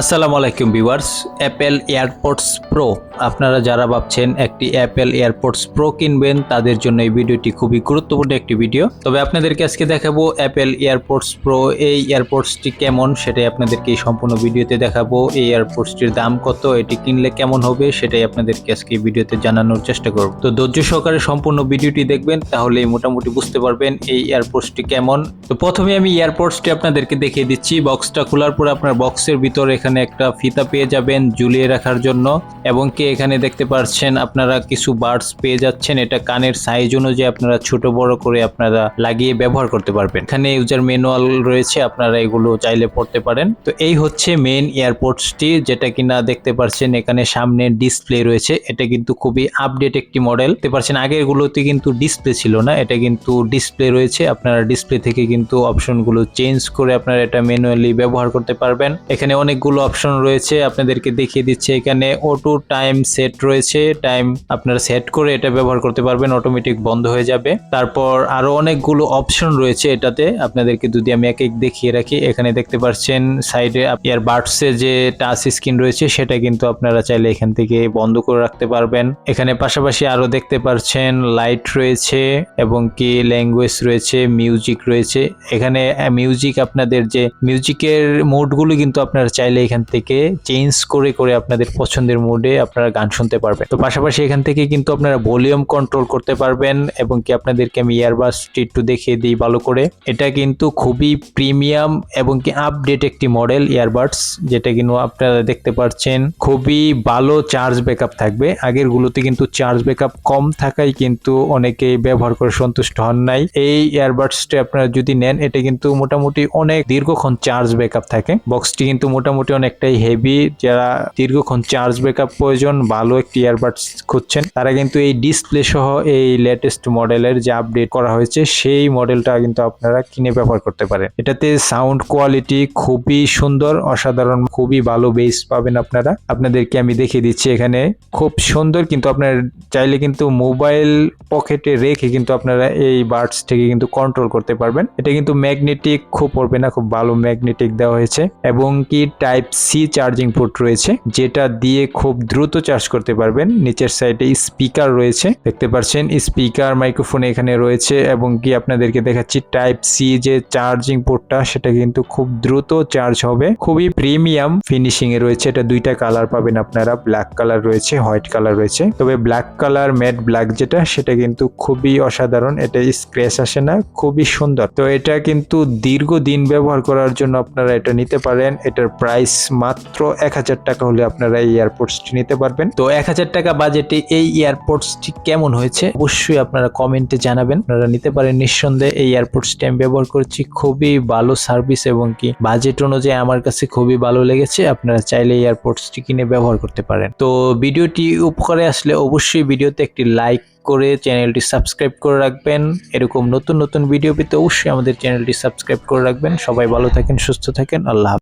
আসসালামু আলাইকুম viewers Apple airports pro আপনারা যারা ভাবছেন একটি অ্যাপেল এয়ারপোর্টস প্রো কিনবেন, তাদের জন্য এই ভিডিওটি খুবই গুরুত্বপূর্ণ একটি ভিডিও। তবে আপনাদেরকে আজকে দেখাবো অ্যাপেল এয়ারপোর্টস প্রো এই এয়ারপোর্টসটি কেমন সেটাই আপনাদেরকে এই সম্পূর্ণ ভিডিওতে দেখাবো। এই এয়ারপোর্টসটির দাম কত, এটি কিনলে কেমন হবে সেটাই আপনাদেরকে আজকে এই ভিডিওতে জানানোর চেষ্টা করব। তো ধৈর্য সহকারে সম্পূর্ণ ভিডিওটি দেখবেন তাহলে মোটামুটি বুঝতে পারবেন এই এয়ারপোর্টসটি কেমন। তো প্রথমে আমি এয়ারপোর্টসটি আপনাদেরকে দেখিয়ে দিচ্ছি। বক্সটা খোলার পর আপনার বক্সের ভিতর এখানে একটা ফিতা পেয়ে যাবেন ঝুলিয়ে রাখার জন্য। এবং কি এখানে দেখতে পাচ্ছেন আপনারা কিছু বার্ডস পেয়ে যাচ্ছেন। এটা কানের সাইজ অনুযায়ী আপনারা ছোট, বড় করে আপনারা লাগিয়ে ব্যবহার করতে পারবেন। এখানে ইউজার ম্যানুয়াল রয়েছে, আপনারা এগুলো চাইলে পড়তে পারেন। তো এই হচ্ছে মেন এয়ারপোর্টসটি যেটা কিনা দেখতে পাচ্ছেন এখানে সামনে ডিসপ্লে রয়েছে। এটা কিন্তু খুবই আপডেট একটি মডেল দেখতে পাচ্ছেন আগের গুলোতে কিন্তু ডিসপ্লে ছিল না, এটা কিন্তু ডিসপ্লে রয়েছে। আপনারা ডিসপ্লে থেকে কিন্তু অপশনগুলো চেঞ্জ করে আপনারা এটা ম্যানুয়ালি ব্যবহার করতে পারবেন। এখানে অনেকগুলো অপশন রয়েছে, আপনাদেরকে দেখিয়ে দিচ্ছে এখানে অটো টাইম সেট রয়েছে টাইম আপনারা সেট করে এটা ব্যবহার করতে পারবেন অটোমেটিক বন্ধ হয়ে যাবে। তারপর আরও অনেকগুলো অপশন রয়েছে এটাতে, আপনাদেরকে যদি আমি এক এক দেখিয়ে রাখি, এখানে দেখতে পাচ্ছেন সাইডে আপনার বার্ডসে যে টাচ স্ক্রিন রয়েছে, সেটা কিন্তু আপনারা চাইলে এখান থেকে বন্ধ করে রাখতে পারবেন। এখানে পাশাপাশি আরও দেখতে পাচ্ছেন লাইট রয়েছে এবং কি ল্যাঙ্গুয়েজ রয়েছে মিউজিক রয়েছে। এখানে মিউজিক আপনাদের যে মিউজিকের মোডগুলো কিন্তু আপনারা চাইলে এখান থেকে চেঞ্জ করে করে আপনাদের পছন্দের মোডে আপনারা গান শুনতে পারবেন। তো পাশাপাশি এখান থেকে কিন্তু আপনারা ভলিউম কন্ট্রোল করতে পারবেন এবং কি আপনাদেরকে আমি ইয়ারবাসটি একটু দেখিয়ে দিই ভালো করে। এটা কিন্তু খুবই প্রিমিয়াম এবং কি আপডেট একটি মডেল ইয়ারবাডস যেটা কিন্তু আপনারা দেখতে পাচ্ছেন খুবই ভালো চার্জ ব্যাকআপ থাকবে। আগের গুলোতে কিন্তু চার্জ ব্যাকআপ কম থাকায় কিন্তু অনেকেই ব্যবহার করে সন্তুষ্ট হন নাই। এই ইয়ারবাডসটি আপনারা যদি নেন, এটা কিন্তু মোটামুটি অনেক দীর্ঘক্ষণ চার্জ ব্যাকআপ থাকে। বক্সটি কিন্তু মোটামুটি অনেকটাই হেভি যারা দীর্ঘক্ষণ চার্জ ব্যাকআপ প্রয়োজন, ভালো একটি ইয়ারবাডস খুঁজছেন, তারা কিন্তু এই ডিসপ্লে সহ এই লেটেস্ট মডেলের যে আপডেট করা হয়েছে, সেই মডেলটা কিন্তু আপনারা কিনে ব্যবহার করতে পারেন। এটাতে সাউন্ড কোয়ালিটি খুবই সুন্দর, অসাধারণ, খুবই ভালো বেস পাবেন আপনারা। আপনাদেরকে আমি দেখিয়ে দিচ্ছি এখানে। খুব সুন্দর কিন্তু আপনার, চাইলে কিন্তু মোবাইল পকেটে রেখে কিন্তু আপনারা এই বার্ডস থেকে কিন্তু কন্ট্রোল করতে পারবেন। এটা কিন্তু ম্যাগনেটিক খুব পড়বে না, খুব ভালো ম্যাগনেটিক দেওয়া হয়েছে। এবং কি টাইপ সি চার্জিং পোর্ট রয়েছে, যেটা দিয়ে খুব দ্রুত চার্জ করতে পারবেন। নিচের সাইডে স্পিকার রয়েছে, দেখতে পাচ্ছেন? স্পিকার মাইক্রোফোন এখানে রয়েছে এবং কি আপনাদেরকে দেখাচ্ছি টাইপ সি যে চার্জিং পোর্টটা সেটা কিন্তু খুব দ্রুত চার্জ হবে। খুবই প্রিমিয়াম ফিনিশিং এ রয়েছে, এটা দুইটা কালার পাবেন আপনারা। ব্ল্যাক কালার রয়েছে হোয়াইট কালার রয়েছে। তবে ব্ল্যাক কালার ম্যাট ব্ল্যাক যেটা, সেটা কিন্তু খুবই অসাধারণ, এটা স্ক্র্যাচ আসে না, খুবই সুন্দর। তো এটা কিন্তু দীর্ঘদিন ব্যবহার করার জন্য আপনারা এটা নিতে পারেন, এটার প্রাইস মাত্র এক হাজার টাকা হলে আপনারা এই এয়ারপোর্টসটি নিতে পারবেন। তো এক হাজার টাকা বাজেটে এই এয়ারপোর্টসটি কেমন হয়েছে অবশ্যই আপনারা কমেন্টে জানাবেন। আপনারা নিতে পারেন নিঃসন্দেহে এই এয়ারপোর্টসটি আমি ব্যবহার করছি খুবই ভালো সার্ভিস এবং কি বাজেট অনুযায়ী আমার কাছে খুবই ভালো লেগেছে। আপনারা চাইলে এয়ারপোর্টসটি কিনে ব্যবহার করতে পারেন। তো ভিডিওটি উপকারে আসলে অবশ্যই ভিডিওতে একটি লাইক করে চ্যানেলটি সাবস্ক্রাইব করে রাখবেন। এরকম নতুন নতুন ভিডিও পেতে অবশ্যই আমাদের চ্যানেলটি সাবস্ক্রাইব করে রাখবেন। সবাই ভালো থাকেন, সুস্থ থাকেন। আল্লাহ।